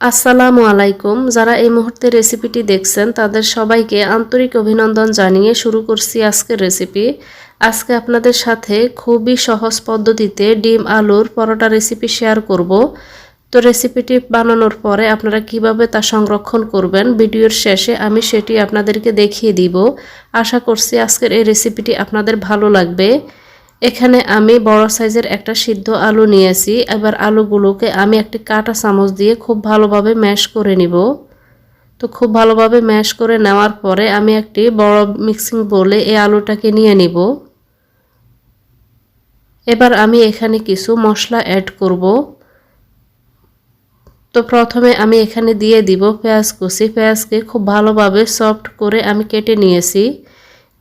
আসসালামু আলাইকুম। যারা এই মুহূর্তে রেসিপিটি দেখছেন, তাদের সবাইকে আন্তরিক অভিনন্দন জানিয়ে শুরু করছি আজকের রেসিপি। আজকে আপনাদের সাথে খুবই সহজ পদ্ধতিতে ডিম, আলুর পরোটা রেসিপি শেয়ার করব। তো রেসিপিটি বানানোর পরে আপনারা কীভাবে তা সংরক্ষণ করবেন, ভিডিওর শেষে আমি সেটি আপনাদেরকে দেখিয়ে দিব। আশা করছি আজকের এই রেসিপিটি আপনাদের ভালো লাগবে। এখানে আমি বড় সাইজের একটা সিদ্ধ আলু নিয়েছি, এবার আলুগুলোকে আমি একটি কাটা চামচ দিয়ে খুব ভালোভাবে ম্যাশ করে নিব। তো খুব ভালোভাবে ম্যাশ করে নেওয়ার পরে আমি একটি বড় মিক্সিং বলে এই আলুটাকে নিয়ে নিব। এবার আমি এখানে কিছু মশলা অ্যাড করব। তো প্রথমে আমি এখানে দিয়ে দিব পেঁয়াজ কুচি। পেঁয়াজকে খুব ভালোভাবে সফট করে আমি কেটে নিয়েছি।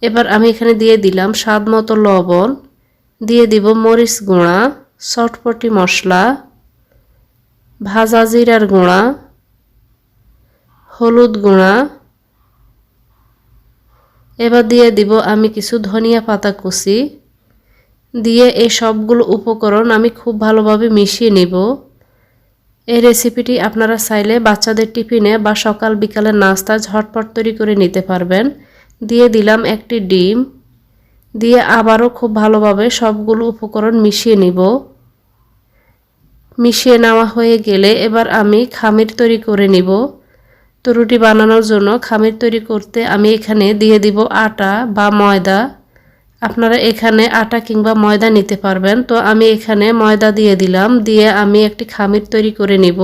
এবার আমি এখানে দিয়ে দিলাম স্বাদ মতো লবণ। দিয়ে দিব মরিচ গুঁড়া, চটপটি মশলা, ভাজা জিরার গুঁড়া, হলুদ গুঁড়া। এবার দিয়ে দিব আমি কিছু ধনিয়া পাতা কুচি। দিয়ে এই সবগুলো উপকরণ আমি খুব ভালোভাবে মিশিয়ে নেব। এই রেসিপিটি আপনারা চাইলে বাচ্চাদের টিফিনে বা সকাল বিকালের নাস্তা ঝটপট তৈরি করে নিতে পারবেন। দিয়ে দিলাম একটি ডিম। দিয়ে আবারও খুব ভালোভাবে সবগুলো উপকরণ মিশিয়ে নিব। মিশিয়ে নেওয়া হয়ে গেলে এবার আমি খামির তৈরি করে নিব। তো রুটি বানানোর জন্য খামির তৈরি করতে আমি এখানে দিয়ে দিব আটা বা ময়দা। আপনারা এখানে আটা কিংবা ময়দা নিতে পারবেন। তো আমি এখানে ময়দা দিয়ে দিলাম, দিয়ে আমি একটি খামির তৈরি করে নিব।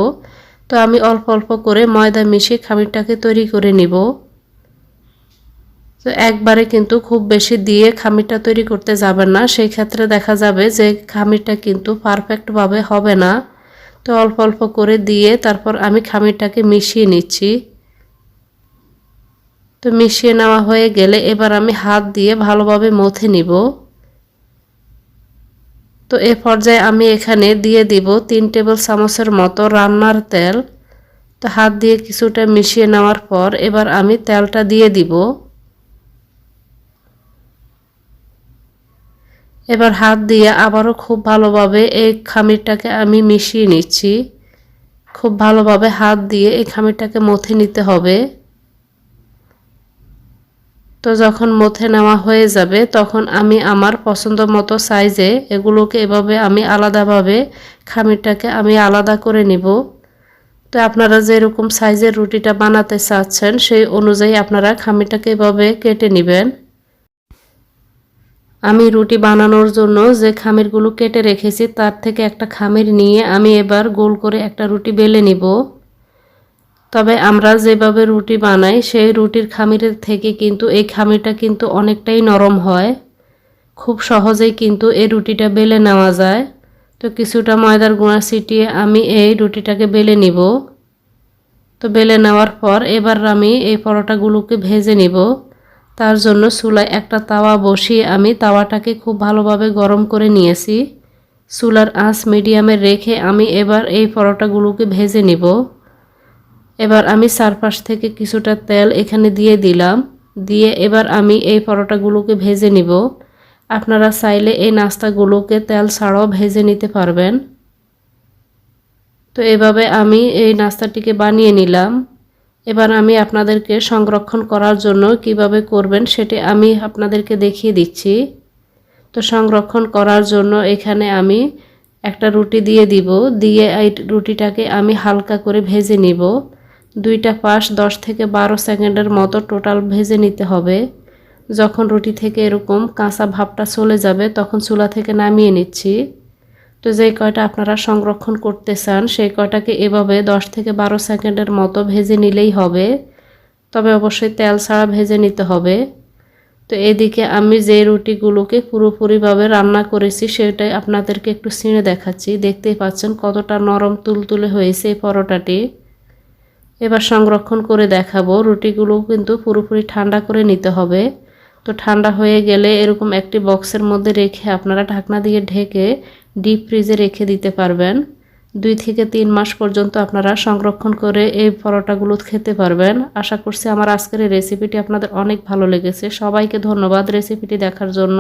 তো আমি অল্প অল্প করে ময়দা মিশিয়ে খামিরটাকে তৈরি করে নিব। তো একবারে কিন্তু খুব বেশি দিয়ে খামিরটা তৈরি করতে যাবেন না। সেই ক্ষেত্রে দেখা যাবে যে খামিরটা কিন্তু পারফেক্টভাবে হবে না। তো অল্প অল্প করে দিয়ে তারপর আমি খামিরটাকে মিশিয়ে নিচ্ছি। তো মিশিয়ে নেওয়া হয়ে গেলে এবার আমি হাত দিয়ে ভালোভাবে মথে নিব। তো এ পর্যায়ে আমি এখানে দিয়ে দিব তিন টেবিল চামচের মতো রান্নার তেল। তো হাত দিয়ে কিছুটা মিশিয়ে নেওয়ার পর এবার আমি তেলটা দিয়ে দিব। এবার হাত দিয়ে আবারও খুব ভালোভাবে এই খামিরটাকে আমি মিশিয়ে নিচ্ছি। খুব ভালোভাবে হাত দিয়ে এই খামিরটাকে মথে নিতে হবে। তো যখন মথে নেওয়া হয়ে যাবে, তখন আমি আমার পছন্দ মতো সাইজে এগুলোকে এভাবে আমি আলাদাভাবে খামিরটাকে আমি আলাদা করে নিব। তো আপনারা যেরকম সাইজের রুটিটা বানাতে চাচ্ছেন, সেই অনুযায়ী আপনারা খামিরটাকে এভাবে কেটে নেবেন। আমি রুটি বানানোর জন্য যে খামিরগুলো কেটে রেখেছি, তার থেকে একটা খামির নিয়ে আমি এবার গোল করে একটা রুটি বেলে নিব। তবে আমরা যেভাবে রুটি বানাই, সেই রুটির খামিরের থেকে কিন্তু এই খামিরটা কিন্তু অনেকটাই নরম হয়। খুব সহজেই কিন্তু এই রুটিটা বেলে নেওয়া যায়। তো কিছুটা ময়দার গুঁড়া ছিটিয়ে আমি এই রুটিটাকে বেলে নিব। তো বেলে নেওয়ার পর এবার আমি এই পরোটাগুলোকে ভেজে নিব। তার জন্য চুলায় একটা তাওয়া বসিয়ে আমি তাওয়াটাকে খুব ভালোভাবে গরম করে নিয়েছি। চুলার আঁচ মিডিয়ামে রেখে আমি এবার এই পরোটাগুলোকে ভেজে নিব। এবার আমি চারপাশ থেকে কিছুটা তেল এখানে দিয়ে দিলাম। দিয়ে এবার আমি এই পরোটাগুলোকে ভেজে নিব। আপনারা চাইলে এই নাস্তাগুলোকে তেল ছাড়াও ভেজে নিতে পারবেন। তো এভাবে আমি এই নাস্তাটিকে বানিয়ে নিলাম। এবার আমি আপনাদেরকে সংরক্ষণ করার জন্য কীভাবে করবেন সেটি আমি আপনাদেরকে দেখিয়ে দিচ্ছি। তো সংরক্ষণ করার জন্য এখানে আমি একটা রুটি দিয়ে দিব। দিয়ে এই রুটিটাকে আমি হালকা করে ভেজে নিব। দুইটা পাশ দশ থেকে বারো সেকেন্ডের মতো টোটাল ভেজে নিতে হবে। যখন রুটি থেকে এরকম কাঁচা ভাবটা চলে যাবে, তখন চুলা থেকে নামিয়ে নিচ্ছি। তো যেই কয়টা আপনারা সংরক্ষণ করতে চান, সেই কয়টাকে এভাবে দশ থেকে বারো সেকেন্ডের মতো ভেজে নিলেই হবে। তবে অবশ্যই তেল ছাড়া ভেজে নিতে হবে। তো এদিকে আমি যে রুটিগুলোকে পুরোপুরিভাবে রান্না করেছি, সেটাই আপনাদেরকে একটু ছিঁড়ে দেখাচ্ছি। দেখতেই পাচ্ছেন কতটা নরম তুলতুলে হয়েছে এই পরোটাটি। এবার সংরক্ষণ করে দেখাবো। রুটিগুলো কিন্তু পুরোপুরি ঠান্ডা করে নিতে হবে। তো ঠান্ডা হয়ে গেলে এরকম একটি বক্সের মধ্যে রেখে আপনারা ঢাকনা দিয়ে ঢেকে ডিপ ফ্রিজে রেখে দিতে পারবেন। দুই থেকে তিন মাস পর্যন্ত আপনারা সংরক্ষণ করে এই পরোটাগুলো খেতে পারবেন। আশা করছি আমার আজকের এই রেসিপিটি আপনাদের অনেক ভালো লেগেছে। সবাইকে ধন্যবাদ রেসিপিটি দেখার জন্য।